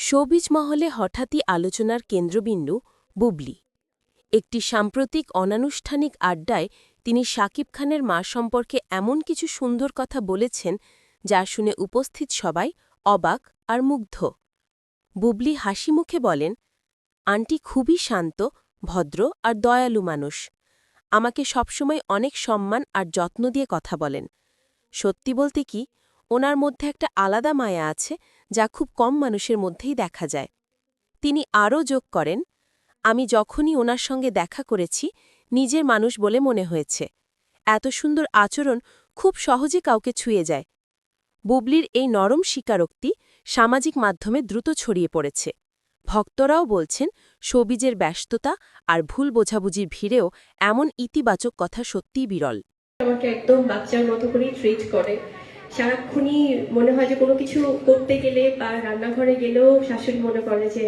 Showbiz মহলে হঠাৎই আলোচনার কেন্দ্রবিন্দু বুবলি। একটি সাম্প্রতিক অনানুষ্ঠানিক আড্ডায় তিনি শাকিব খানের মা সম্পর্কে এমন কিছু সুন্দর কথা বলেছেন যা শুনে উপস্থিত সবাই অবাক আর মুগ্ধ। বুবলি হাসি মুখে বলেন, আন্টি খুবই শান্ত, ভদ্র আর দয়ালু মানুষ। আমাকে সবসময় অনেক সম্মান আর যত্ন দিয়ে কথা বলেন। সত্যি বলতে কি ওনার মধ্যে একটা আলাদা মায়া আছে, যা খুব কম মানুষের মধ্যেই দেখা যায়। তিনি আরও যোগ করেন, আমি যখনই ওনার সঙ্গে দেখা করেছি, নিজের মানুষ বলে মনে হয়েছে। এত সুন্দর আচরণ খুব সহজে কাউকে ছুঁয়ে যায়। বুবলির এই নরম স্বীকারোক্তি সামাজিক মাধ্যমে দ্রুত ছড়িয়ে পড়েছে। ভক্তরাও বলছেন, সবিজের ব্যস্ততা আর ভুল বোঝাবুঝির ভিড়েও এমন ইতিবাচক কথা সত্যিই বিরল। আমাকে একদম বাচ্চার মতো করেই ট্রিট করে। সারাক্ষণই মনে হয় যে কোনো কিছু করতে গেলে বা রান্নাঘরে গেলেও শাশুড়ি মনে করে যে